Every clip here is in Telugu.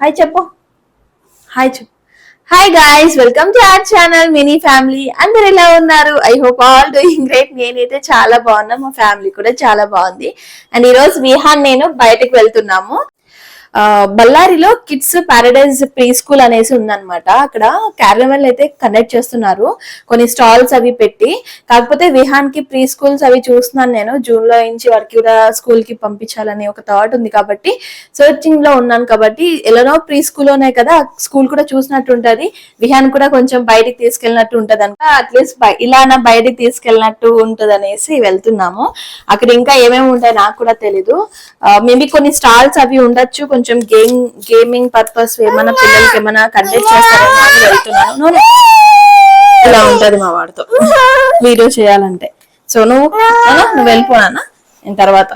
హాయ్ చెప్పు హాయ్ చెప్పు hi guys welcome to our channel mini family అందరు ఎలా ఉన్నారు? I hope all doing great నేనైతే చాలా బాగున్నా. మా ఫ్యామిలీ కూడా చాలా బాగుంది. అండ్ ఈరోజు విహాన్ నేను బయటకు వెళ్తున్నాము. బళ్ళారిలో కిడ్స్ పారడైజ్ ప్రీ స్కూల్ అనేసి ఉందన్నమాట. అక్కడ క్యారవెల్ అయితే కండక్ట్ చేస్తున్నారు. కొన్ని స్టాల్స్ అవి పెట్టి. కాకపోతే విహాన్కి ప్రీ స్కూల్స్ అవి చూస్తున్నాను నేను. జూన్లో నుంచి వారికి కూడా స్కూల్కి పంపించాలని ఒక థాట్ ఉంది కాబట్టి సర్చింగ్లో ఉన్నాను కాబట్టి ఎలానో ప్రీ స్కూల్లోనే కదా స్కూల్ కూడా చూసినట్టు ఉంటది. విహాన్ కూడా కొంచెం బయటికి తీసుకెళ్ళినట్టు ఉంటది అనక అట్లీస్ట్ ఇలానా బయటికి తీసుకెళ్ళినట్టు ఉంటది అనేసి వెళ్తున్నాము. అక్కడ ఇంకా ఏమేమి ఉంటాయి నాకు కూడా తెలీదు. మేబీ కొన్ని స్టాల్స్ అవి ఉండొచ్చు కొంచెం గేమ్ గేమింగ్ పర్పస్ ఏమైనా పిల్లలకి ఏమైనా కండక్ట్ చేస్తారేమో అని వెళ్తున్నాను. ఇలా ఉంటది మా వాడితో. వీడియో చేయాలంటే. సో నువ్వు నువ్వు వెళ్ళిపోనా తర్వాత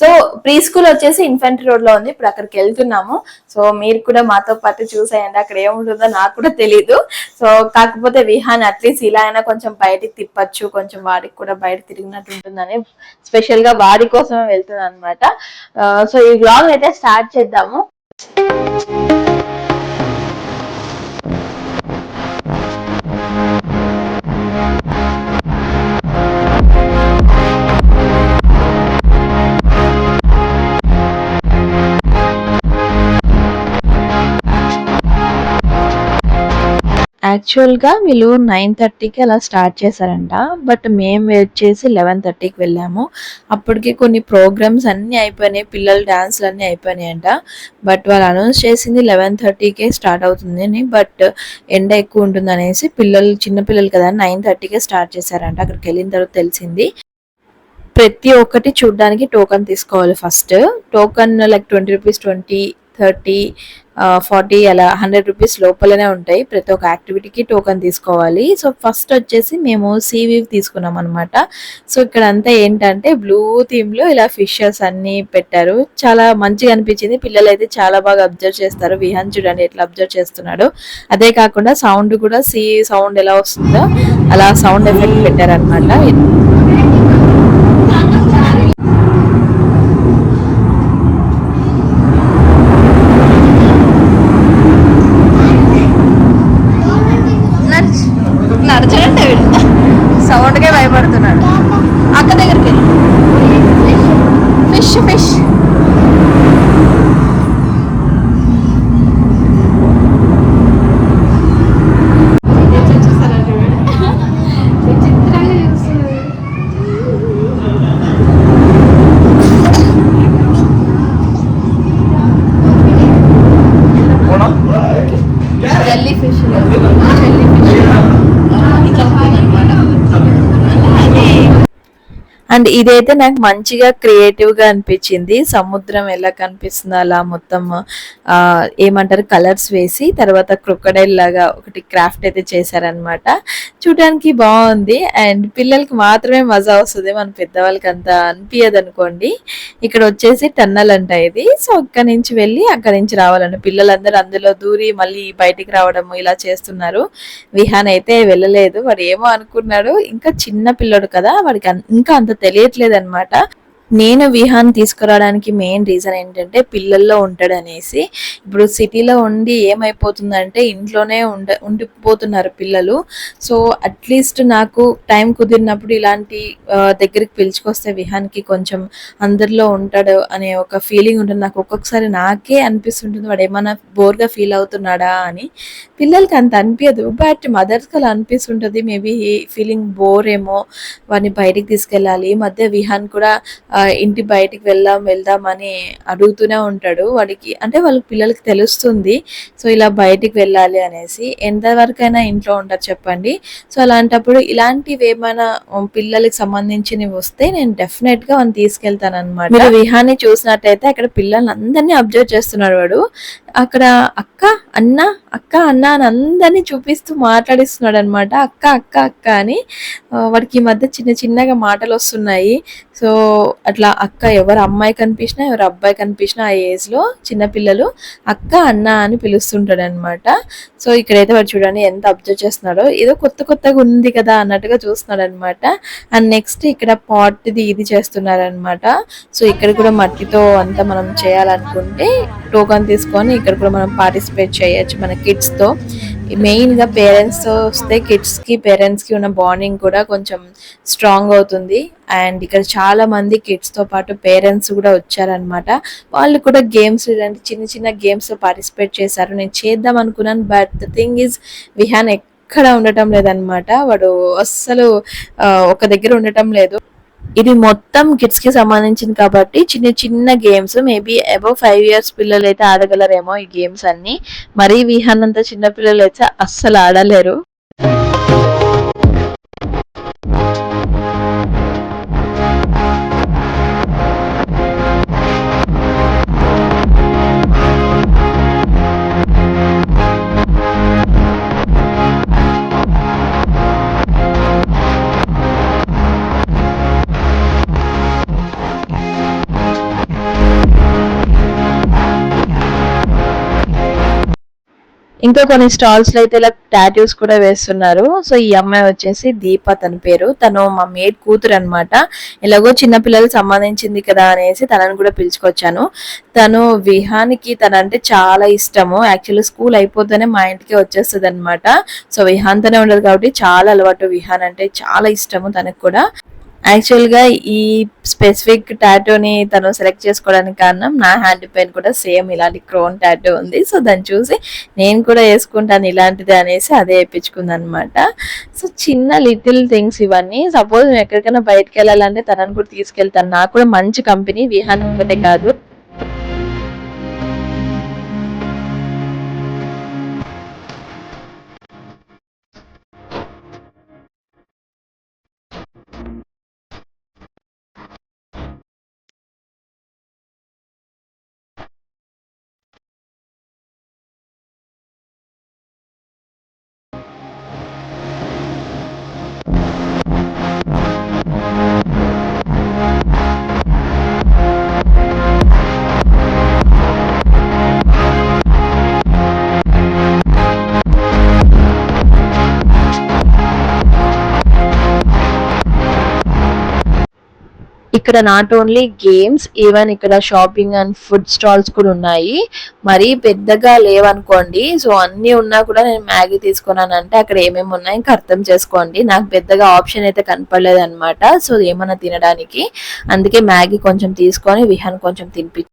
సో ప్రీ స్కూల్ వచ్చేసి ఇన్ఫెంట్రీ రోడ్లో ఉంది. ఇప్పుడు అక్కడికి వెళ్తున్నాము. సో మీరు కూడా మాతో పాటు చూసేయండి. అక్కడ ఏముంటుందో నాకు కూడా తెలియదు సో కాకపోతే విహాన్ అట్లీస్ట్ ఇలా అయినా కొంచెం బయటికి తిప్పచ్చు. కొంచెం వాడికి కూడా బయట తిరిగినట్టు ఉంటుందని స్పెషల్గా వాడి కోసమే వెళ్తుంది అనమాట సో ఈ బ్లాగ్ అయితే స్టార్ట్ చేద్దాము. యాక్చువల్గా వీళ్ళు నైన్ థర్టీకి అలా స్టార్ట్ చేశారంట. బట్ మేము వెయిట్ చేసి లెవెన్ థర్టీకి వెళ్ళాము. అప్పటికి కొన్ని ప్రోగ్రామ్స్ అన్నీ అయిపోయినాయి. పిల్లల డ్యాన్స్లు అన్నీ అయిపోయినాయంట. బట్ వాళ్ళు అనౌన్స్ చేసింది లెవెన్ థర్టీకే స్టార్ట్ అవుతుంది అని. బట్ ఎండ ఎక్కువ ఉంటుంది అనేసి పిల్లలు చిన్నపిల్లలు కదా నైన్ థర్టీకే స్టార్ట్ చేశారంట. అక్కడికి వెళ్ళిన తర్వాత తెలిసింది. ప్రతి ఒక్కటి చూడడానికి టోకన్ తీసుకోవాలి first token like twenty rupees twenty thirty forty అలా హండ్రెడ్ రూపీస్ లోపలనే ఉంటాయి. ప్రతి ఒక్క యాక్టివిటీకి టోకన్ తీసుకోవాలి. సో ఫస్ట్ వచ్చేసి మేము సీవీ తీసుకున్నాం అనమాట సో ఇక్కడ అంతా ఏంటంటే బ్లూ థీమ్లో ఇలా ఫిషెస్ అన్ని పెట్టారు. చాలా మంచిగా అనిపించింది. పిల్లలు అయితే చాలా బాగా అబ్జర్వ్ చేస్తారు. విహాన్ చూడండి ఎట్లా అబ్జర్వ్ చేస్తున్నాడు. అదే కాకుండా సౌండ్ కూడా సీ సౌండ్ ఎలా వస్తుందో అలా సౌండ్ ఎఫెక్ట్ పెట్టారనమాట అండ్ ఇదైతే నాకు మంచిగా క్రియేటివ్గా అనిపించింది. సముద్రం ఎలా కనిపిస్తుందో అలా మొత్తం ఆ, ఏమంటారు కలర్స్ వేసి తర్వాత క్రొక్కడైల్ లాగా ఒకటి క్రాఫ్ట్ అయితే చేశారనమాట చూడడానికి బాగుంది. అండ్ పిల్లలకి మాత్రమే మజా వస్తుంది మన పెద్దవాళ్ళకి అంత అనిపించదు అనుకోండి ఇక్కడ వచ్చేసి టన్నల్ అంట ఇది. సో అక్కడి నుంచి వెళ్ళి అక్కడి నుంచి రావాలండి. పిల్లలందరూ అందులో దూరి మళ్ళీ బయటికి రావడం ఇలా చేస్తున్నారు. విహాన్ అయితే వెళ్ళలేదు. వాడు ఏమో అనుకున్నాడు. ఇంకా చిన్న పిల్లడు కదా వాడికి ఇంకా అంత తెలియట్లేదు అనమాట నేను విహాన్ తీసుకురావడానికి మెయిన్ రీజన్ ఏంటంటే పిల్లల్లో ఉంటాడు అనేసి ఇప్పుడు సిటీలో ఉండి ఏమైపోతుందంటే ఇంట్లోనే ఉండ ఉండిపోతున్నారు పిల్లలు. సో అట్లీస్ట్ నాకు టైం కుదిరినప్పుడు ఇలాంటి దగ్గరికి పిలుచుకొస్తే విహాన్కి కొంచెం అందరిలో ఉంటాడు అనే ఒక ఫీలింగ్ ఉంటుంది. నాకు ఒక్కొక్కసారి నాకే అనిపిస్తుంటుంది. వాడు ఏమైనా బోర్గా ఫీల్ అవుతున్నాడా అని. పిల్లలకి అంత అనిపించదు బట్ మదర్స్కి అలా అనిపిస్తుంటుంది. మేబీ ఫీలింగ్ బోర్ ఏమో వాడిని బయటికి తీసుకెళ్ళాలి. ఈ మధ్య విహాన్ కూడా ఇంటి బయటికి వెళ్దాం వెళ్దాం అని అడుగుతూనే ఉంటాడు. వాడికి అంటే వాళ్ళ పిల్లలకి తెలుస్తుంది. సో ఇలా బయటికి వెళ్ళాలి అనేసి. ఎంతవరకైనా ఇంట్లో ఉంటారు చెప్పండి. సో అలాంటప్పుడు ఇలాంటివి ఏమైనా పిల్లలకి సంబంధించినవి వస్తే నేను డెఫినెట్గా వాడిని తీసుకెళ్తాను అనమాట మీరు విహాన్ని చూసినట్టయితే అక్కడ పిల్లల్ని అందరినీ అబ్జర్వ్ చేస్తున్నాడు వాడు. అక్కడ అక్క అన్న అక్క అన్న అని అందరినీ చూపిస్తూ మాట్లాడిస్తున్నాడు అనమాట అక్క అక్క అక్క అని. వాడికి ఈ మధ్య చిన్న చిన్నగా మాటలు వస్తున్నాయి. సో అట్లా అక్క ఎవరు అమ్మాయి కనిపించినా ఎవరు అబ్బాయి కనిపించినా ఆ ఏజ్లో చిన్న పిల్లలు అక్క అన్న అని పిలుస్తుంటాడు అనమాట సో ఇక్కడైతే వాడు చూడండి ఎంత అబ్జర్వ్ చేస్తున్నాడో. ఏదో కొత్త కొత్తగా ఉంది కదా అన్నట్టుగా చూస్తున్నాడు అనమాట అండ్ నెక్స్ట్ ఇక్కడ పాట్ది ఇది ఇది చేస్తున్నారు సో ఇక్కడ కూడా మట్టితో అంతా మనం చేయాలనుకుంటే టోకన్ తీసుకొని ఇక్కడ కూడా మనం పార్టిసిపేట్ చేయొచ్చు మన కిడ్స్తో మెయిన్గా పేరెంట్స్తో వస్తే కిడ్స్కి పేరెంట్స్కి ఉన్న బాండింగ్ కూడా కొంచెం స్ట్రాంగ్ అవుతుంది. అండ్ ఇక్కడ చాలా మంది కిడ్స్తో పాటు పేరెంట్స్ కూడా వచ్చారనమాట వాళ్ళు కూడా గేమ్స్ ఇలాంటి చిన్న చిన్న గేమ్స్ పార్టిసిపేట్ చేశారు. నేను చేద్దాం అనుకున్నాను but the thing is Vihaan ఎక్కడ ఉండటం లేదనమాట వాడు అస్సలు ఒక దగ్గర ఉండటం లేదు. ఇది మొత్తం కిడ్స్కి సంబంధించింది కాబట్టి చిన్న చిన్న games maybe above five years పిల్లలు అయితే ఆడగలరేమో ఈ గేమ్స్ అన్ని. మరీ విహాన్ అంత చిన్న పిల్లలు అయితే అస్సలు ఆడలేరు. ఇంకా కొన్ని స్టాల్స్లో అయితే ఇలా టాటూస్ కూడా వేస్తున్నారు. సో ఈ అమ్మాయి వచ్చేసి దీప తన పేరు. తను మా మేడ్ కూతురు అనమాట ఎలాగో చిన్నపిల్లలకు సంబంధించింది కదా అనేసి తనని కూడా పిలుచుకొచ్చాను. తను విహానికి తనంటే చాలా ఇష్టము. యాక్చువల్లీ స్కూల్ అయిపోతేనే మా ఇంటికి వచ్చేస్తుంది అనమాట సో విహాన్ తనే ఉండదు కాబట్టి చాలా అలవాటు. విహాన్ అంటే చాలా ఇష్టము తనకు కూడా. యాక్చువల్గా ఈ స్పెసిఫిక్ టాటోని తను సెలెక్ట్ చేసుకోవడానికి కారణం నా హ్యాండ్ పైన కూడా సేమ్ ఇలాంటి క్రోన్ టాటో ఉంది. సో దాన్ని చూసి నేను కూడా వేసుకుంటాను ఇలాంటిది అనేసి అదే వేయించుకుంది అనమాట సో చిన్న లిటిల్ థింగ్స్ ఇవన్నీ. సపోజ్ నేను ఎక్కడికైనా బయటకు వెళ్ళాలంటే తనని కూడా తీసుకెళ్తాను. నాకు కూడా మంచి కంపెనీ విహాన్ ఒకటే కాదు. ఇక్కడ నాట్ ఓన్లీ గేమ్స్ ఈవెన్ ఇక్కడ షాపింగ్ అండ్ ఫుడ్ స్టాల్స్ కూడా ఉన్నాయి. మరీ పెద్దగా లేవనుకోండి సో అన్ని ఉన్నా కూడా నేను మ్యాగీ తీసుకున్నాను అంటే అక్కడ ఏమేమి ఉన్నాయి ఇంకా అర్థం చేసుకోండి. నాకు పెద్దగా ఆప్షన్ అయితే కనపడలేదు అనమాట సో ఏమన్నా తినడానికి. అందుకే మ్యాగీ కొంచెం తీసుకొని విహాన్ కొంచెం తినిపి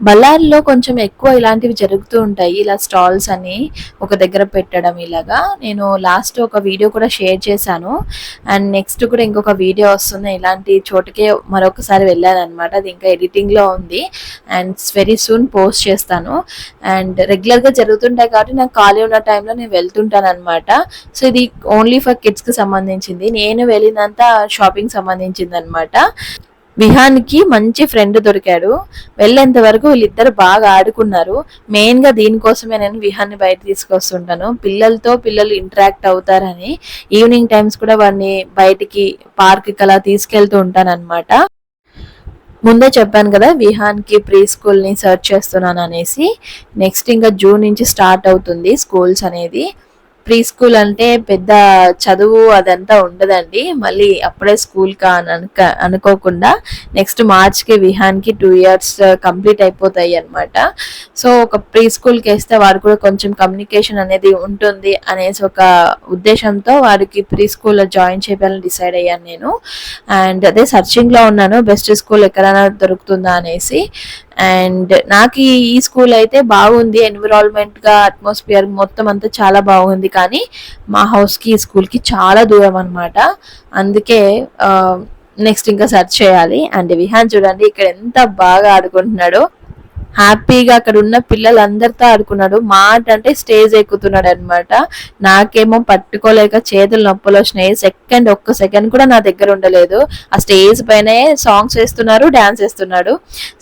బళ్ళారిలో కొంచెం ఎక్కువ ఇలాంటివి జరుగుతూ ఉంటాయి. ఇలా స్టాల్స్ అని ఒక దగ్గర పెట్టడం ఇలాగా. నేను లాస్ట్ ఒక వీడియో కూడా షేర్ చేశాను. అండ్ నెక్స్ట్ కూడా ఇంకొక వీడియో వస్తుంది. ఇలాంటి చోటుకే మరొకసారి వెళ్ళాను అనమాట అది ఇంకా ఎడిటింగ్లో ఉంది. అండ్ వెరీ సూన్ పోస్ట్ చేస్తాను. అండ్ రెగ్యులర్గా జరుగుతుంటాయి కాబట్టి నాకు ఖాళీ ఉన్న టైంలో నేను వెళ్తుంటాను అనమాట సో ఇది ఓన్లీ ఫర్ కిడ్స్కి సంబంధించింది. నేను వెళ్ళినంత షాపింగ్ సంబంధించింది అనమాట విహాన్కి మంచి ఫ్రెండ్ దొరికాడు. వెళ్ళేంత వరకు వీళ్ళిద్దరు బాగా ఆడుకున్నారు. మెయిన్గా దీనికోసమే నేను విహాన్ని బయట తీసుకొస్తుంటాను. పిల్లలతో పిల్లలు ఇంటరాక్ట్ అవుతారని ఈవినింగ్ టైమ్స్ కూడా వాడిని బయటికి పార్క్కి అలా తీసుకెళ్తూ ఉంటాను అనమాట ముందే చెప్పాను కదా విహాన్కి ప్రీ స్కూల్ని సర్చ్ చేస్తున్నాను అనేసి నెక్స్ట్ ఇంకా జూన్ నుంచి స్టార్ట్ అవుతుంది స్కూల్స్ అనేది. ప్రీ స్కూల్ అంటే పెద్ద చదువు అదంతా ఉండదండి. మళ్ళీ అప్పుడే స్కూల్ కా అని అనుక అనుకోకుండా నెక్స్ట్ మార్చ్కి విహాన్కి టూ ఇయర్స్ కంప్లీట్ అయిపోతాయి అనమాట సో ఒక ప్రీ స్కూల్కి వేస్తే వారు కూడా కొంచెం కమ్యూనికేషన్ అనేది ఉంటుంది అనేసి ఒక ఉద్దేశంతో వారికి ప్రీ స్కూల్లో జాయిన్ చేయాలని డిసైడ్ అయ్యాను నేను. అండ్ అదే సర్చింగ్లో ఉన్నాను బెస్ట్ స్కూల్ ఎక్కడైనా దొరుకుతుందా అనేసి. అండ్ నాకు ఈ స్కూల్ అయితే బాగుంది ఎన్విరాన్మెంట్గా అట్మాస్ఫియర్ మొత్తం అంతా చాలా బాగుంది. కానీ మా హౌస్కి స్కూల్కి చాలా దూరం అనమాట అందుకే నెక్స్ట్ ఇంకా సెర్చ్ చేయాలి. అండ్ విహాన్ చూడండి ఇక్కడ ఎంత బాగా ఆడుకుంటున్నాడో. హ్యాపీగా అక్కడ ఉన్న పిల్లలందరితో ఆడుకున్నాడు. మాట అంటే స్టేజ్ ఎక్కుతున్నాడు అనమాట నాకేమో పట్టుకోలేక చేతులు నొప్పులు వచ్చినాయి. సెకండ్ ఒక్క సెకండ్ కూడా నా దగ్గర ఉండలేదు. ఆ స్టేజ్ పైనే సాంగ్స్ వేస్తున్నారు డాన్స్ వేస్తున్నాడు.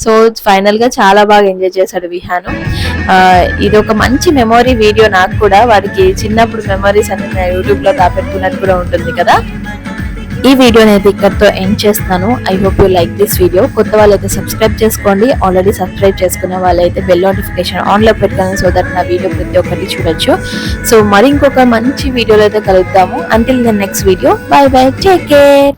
సో ఫైనల్గా చాలా బాగా ఎంజాయ్ చేశాడు విహాను. ఇది ఒక మంచి మెమొరీ వీడియో నాకు కూడా. వాడికి చిన్నప్పుడు మెమరీస్ అన్ని యూట్యూబ్లో దాపెట్టుకున్నట్టు కూడా ఉంటుంది కదా. ఈ వీడియోని అయితే ఇక్కడితో ఎండ్ చేస్తున్నాను. I hope you like this video కొత్త వాళ్ళైతే సబ్స్క్రైబ్ చేసుకోండి. ఆల్రెడీ సబ్స్క్రైబ్ చేసుకున్న వాళ్ళైతే బెల్ నోటిఫికేషన్ ఆన్లో పెట్టుకోండి సో దట్ నా వీడియో ప్రతి ఒక్కటి చూడొచ్చు. సో మరి ఇంకొక మంచి వీడియోలో అయితే కలుద్దాము. Until the next video bye bye take care